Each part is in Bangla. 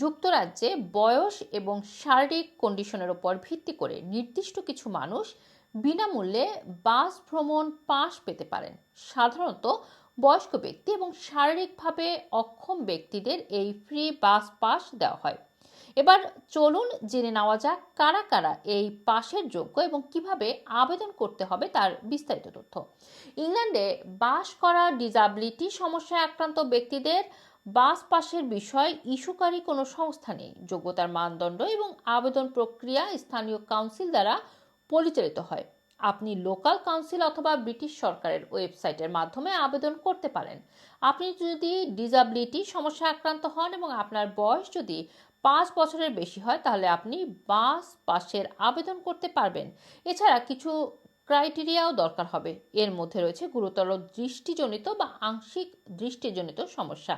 যুক্তরাজ্যে বয়স এবং শারীরিক কন্ডিশনের উপর ভিত্তি করে নির্দিষ্ট কিছু মানুষ বিনামূল্যে বাস ভ্রমণ পাস পেতে পারেন। সাধারণত বয়স্ক ব্যক্তি এবং শারীরিকভাবে অক্ষম ব্যক্তিদের এই ফ্রি বাস পাস দেওয়া হয়। এবার চলুন জেনে নেওয়া যাক কারা কারা এই পাশের যোগ্য এবং কীভাবে আবেদন করতে হবে তার বিস্তারিত তথ্য। ইংল্যান্ডে বাস করা ডিজাবিলিটি সমস্যায় আক্রান্ত ব্যক্তিদের বাস পাশের বিষয় ইস্যুকারী কোনো সংস্থা নেই। যোগ্যতার মানদণ্ড এবং আবেদন প্রক্রিয়া স্থানীয় কাউন্সিল দ্বারা পরিচালিত হয়। আপনি লোকাল কাউন্সিল অথবা ব্রিটিশ সরকারের ওয়েবসাইটের মাধ্যমে আবেদন করতে পারেন। আপনি যদি ডিজাবিলিটি সমস্যায় আক্রান্ত হন এবং আপনার বয়স যদি পাঁচ বছরের বেশি হয়, তাহলে আপনি বাস পাশের আবেদন করতে পারবেন। এছাড়া কিছু ক্রাইটেরিয়াও দরকার হবে। এর মধ্যে রয়েছে গুরুতর দৃষ্টিজনিত বা আংশিক দৃষ্টিজনিত সমস্যা।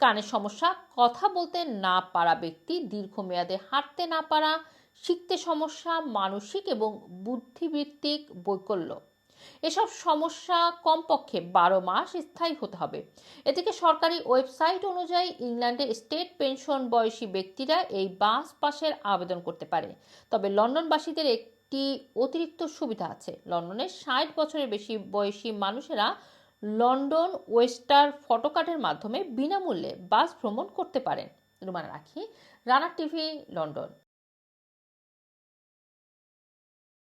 কানের সমস্যা, কথা বলতে না পারা ব্যক্তি, দীর্ঘমেয়াদে হাঁটতে না পারা, শিখতে সমস্যা, মানসিক এবং বুদ্ধিবৃত্তিক বৈকল্য। এসব সমস্যা কমপক্ষে বারো মাস স্থায়ী হতে হবে। এদিকে সরকারি ওয়েবসাইট অনুযায়ী ইংল্যান্ডে স্টেট পেনশন বয়সী ব্যক্তিরা এই বাস পাসের আবেদন করতে পারে। তবে লন্ডনবাসীদের একটি অতিরিক্ত সুবিধা আছে। লন্ডনের ষাট বছরের বেশি বয়সী মানুষেরা লন্ডন ওয়েস্টার ফটোকার্ডের মাধ্যমে বিনামূল্যে বাস ভ্রমণ করতে পারেন। রুমানা রাখি রানার টিভি লন্ডন।